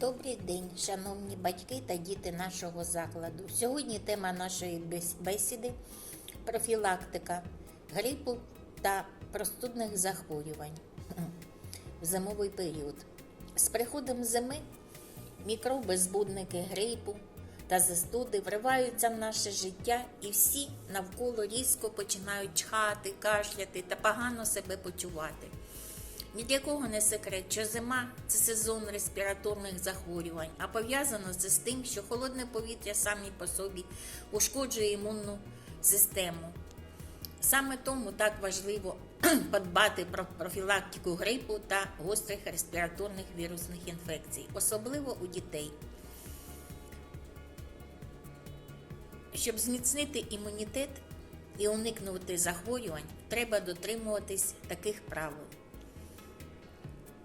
Добрий день, шановні батьки та діти нашого закладу. Сьогодні тема нашої бесіди профілактика грипу та простудних захворювань в зимовий період. З приходом зими мікроби, збудники грипу та застуди вриваються в наше життя, і всі навколо різко починають чхати, кашляти та погано себе почувати. Ні для кого не секрет, що зима це сезон респіраторних захворювань, а пов'язано це з тим, що холодне повітря самі по собі ушкоджує імунну систему. Саме тому так важливо подбати про профілактику грипу та гострих респіраторних вірусних інфекцій, особливо у дітей. Щоб зміцнити імунітет і уникнути захворювань, треба дотримуватись таких правил.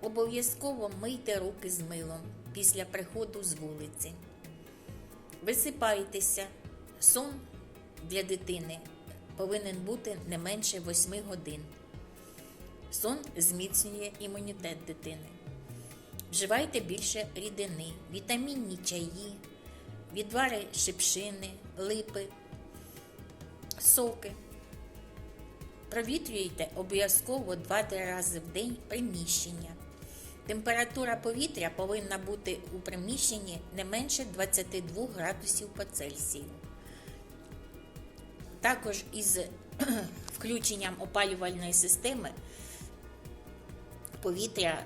Обов'язково мийте руки з милом після приходу з вулиці. Висипайтеся. Сон для дитини повинен бути не менше 8 годин. Сон зміцнює імунітет дитини. Вживайте більше рідини, вітамінні чаї, відвари шипшини, липи, соки. Провітрюйте обов'язково 2-3 рази в день приміщення. Температура повітря повинна бути у приміщенні не менше 22 градусів по Цельсію. Також із включенням опалювальної системи повітря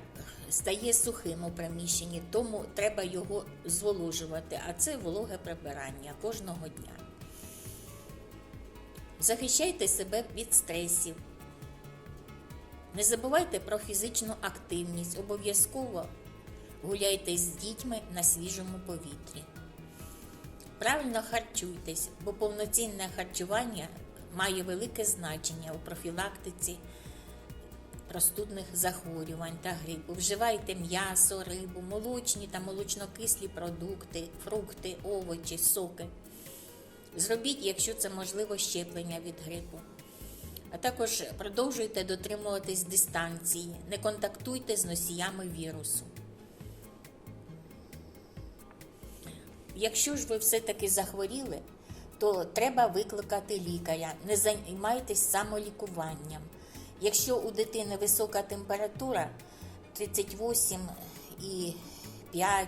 стає сухим у приміщенні, тому треба його зволожувати, а це вологе прибирання кожного дня. Захищайте себе від стресів. Не забувайте про фізичну активність. Обов'язково гуляйте з дітьми на свіжому повітрі. Правильно харчуйтесь, бо повноцінне харчування має велике значення у профілактиці простудних захворювань та грипу. Вживайте м'ясо, рибу, молочні та молочнокислі продукти, фрукти, овочі, соки. Зробіть, якщо це можливо, щеплення від грипу. А також продовжуйте дотримуватись дистанції, не контактуйте з носіями вірусу. Якщо ж ви все-таки захворіли, то треба викликати лікаря. Не займайтесь самолікуванням. Якщо у дитини висока температура 38,5,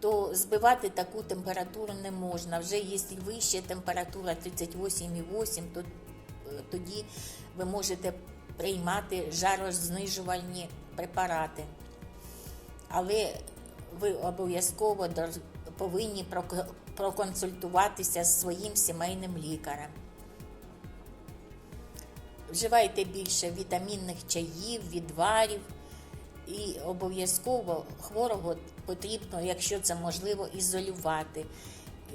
то збивати таку температуру не можна. Вже якщо вища температура 38,8, то тоді ви можете приймати жарознижувальні препарати. Але ви обов'язково повинні проконсультуватися з своїм сімейним лікарем. Вживайте більше вітамінних чаїв, відварів. І обов'язково хворого потрібно, якщо це можливо, ізолювати,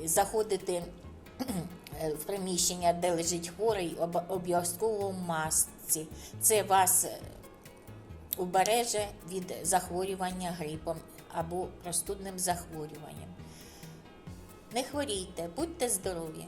заходити в приміщення, де лежить хворий, об- обов'язково в масці. Це вас е, убереже від захворювання грипом або простудним захворюванням. Не хворійте, будьте здорові!